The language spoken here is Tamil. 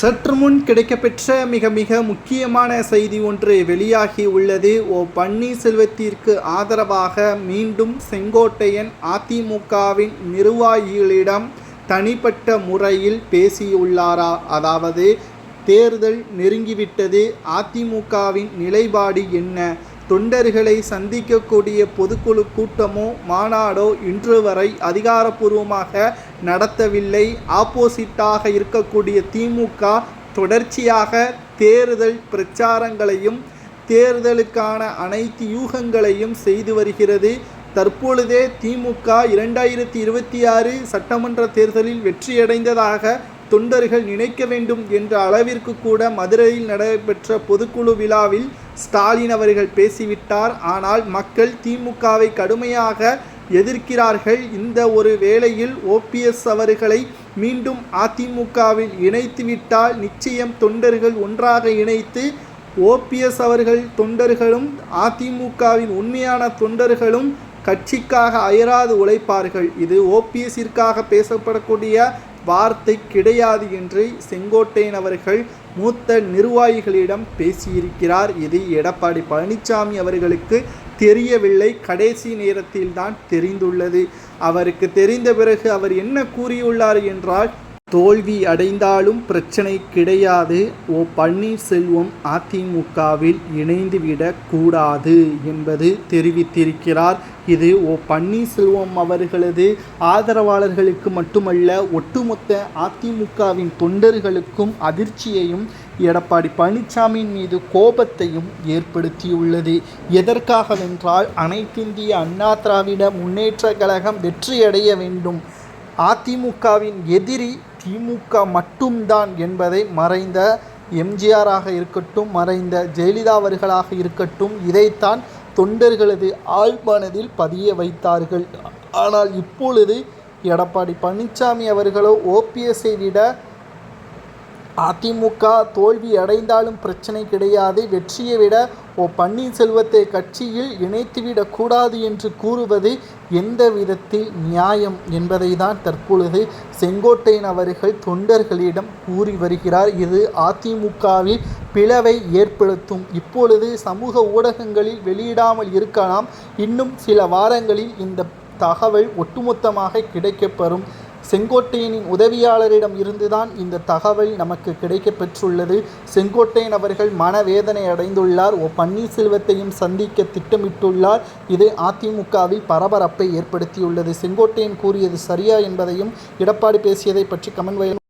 சற்று முன் கிடைக்கப்பெற்ற மிக மிக முக்கியமான செய்தி ஒன்று வெளியாகி உள்ளது. ஓ பன்னீர்செல்வத்திற்கு ஆதரவாக மீண்டும் செங்கோட்டையன் அதிமுகவின் நிர்வாகிகளிடம் தனிப்பட்ட முறையில் பேசியுள்ளாரா? அதாவது தேர்தல் நெருங்கிவிட்டது. அதிமுகவின் நிலைப்பாடு என்ன? தொண்டர்களை சந்திக்கக்கூடிய பொதுக்குழு கூட்டமோ மாநாடோ இன்று வரை அதிகாரப்பூர்வமாக நடத்தவில்லை. ஆப்போசிட்டாக இருக்கக்கூடிய திமுக தொடர்ச்சியாக தேர்தல் பிரச்சாரங்களையும் தேர்தலுக்கான அனைத்து யூகங்களையும் செய்து வருகிறது. தற்பொழுதே திமுக இரண்டாயிரத்தி இருபத்தி ஆறு சட்டமன்ற தேர்தலில் வெற்றியடைந்ததாக தொண்டர்கள் நினைக்க வேண்டும் என்ற அளவிற்கு கூட மதுரையில் நடைபெற்ற பொதுக்குழு விழாவில் ஸ்டாலின் அவர்கள் பேசிவிட்டார். ஆனால் மக்கள் திமுகவை கடுமையாக எதிர்க்கிறார்கள். இந்த ஒரு வேளையில் ஓபிஎஸ் அவர்களை மீண்டும் அதிமுகவில் இணைத்துவிட்டால் நிச்சயம் தொண்டர்கள் ஒன்றாக இணைத்து ஓபிஎஸ் அவர்கள் தொண்டர்களும் அதிமுகவின் உண்மையான தொண்டர்களும் கட்சிக்காக அயராது உழைப்பார்கள். இது ஓபிஎஸ்ஸிற்காக பேசப்படக்கூடிய வார்த்தை கிடையாது என்று செங்கோட்டையன் அவர்கள் மூத்த நிர்வாகிகளிடம் பேசியிருக்கிறார். இது எடப்பாடி பழனிசாமி அவர்களுக்கு தெரியவில்லை. கடைசி நேரத்தில்தான் தெரிந்துள்ளது. அவருக்கு தெரிந்த பிறகு அவர் என்ன கூறியுள்ளார் என்றால் தோல்வி அடைந்தாலும் பிரச்சனை கிடையாது. ஓ பன்னீர்செல்வம் அதிமுகவில் இணைந்துவிடக் கூடாது என்பது தெரிவித்திருக்கிறார். இது ஓ பன்னீர்செல்வம் அவர்களது ஆதரவாளர்களுக்கு மட்டுமல்ல ஒட்டுமொத்த அதிமுகவின் தொண்டர்களுக்கும் அதிர்ச்சியையும் எடப்பாடி பழனிசாமியின் மீது கோபத்தையும் ஏற்படுத்தியுள்ளது. எதற்காகவென்றால் அனைத்திந்திய அண்ணா திராவிட முன்னேற்ற கழகம் வெற்றியடைய வேண்டும். அதிமுகவின் எதிரி திமுக மட்டும்தான் என்பதை மறைந்த எம்ஜிஆராக இருக்கட்டும் மறைந்த ஜெயலலிதா அவர்களாக இருக்கட்டும் இதைத்தான் தொண்டர்களது ஆழ்மனதில் பதிய வைத்தார்கள். ஆனால் இப்பொழுது எடப்பாடி பழனிசாமி அவர்களோ ஓபிஎஸ்ஐ விட அதிமுக தோல்வி அடைந்தாலும் பிரச்சனை கிடையாது. வெற்றியை விட ஓ பன்னீர்செல்வத்தை கட்சியில் இணைத்துவிடக்கூடாது என்று கூறுவது எந்த விதத்தில் நியாயம் என்பதை தான் தற்பொழுது செங்கோட்டையன் அவர்கள் தொண்டர்களிடம் கூறி வருகிறார். இது அதிமுகவில் பிளவை ஏற்படுத்தும். இப்பொழுது சமூக ஊடகங்களில் வெளியிடாமல் இருக்கலாம். இன்னும் சில வாரங்களில் இந்த தகவல் ஒட்டுமொத்தமாக கிடைக்கப்பெறும். செங்கோட்டையனின் உதவியாளரிடம் இருந்துதான் இந்த தகவல் நமக்கு கிடைக்க பெற்றுள்ளது. செங்கோட்டையன் அவர்கள் மனவேதனை அடைந்துள்ளார். ஓ பன்னீர்செல்வத்தையும் சந்திக்க திட்டமிட்டுள்ளார். இது அதிமுகவில் பரபரப்பை ஏற்படுத்தியுள்ளது. செங்கோட்டையன் கூறியது சரியா என்பதையும் எடப்பாடி பேசியதை பற்றி கமெண்ட்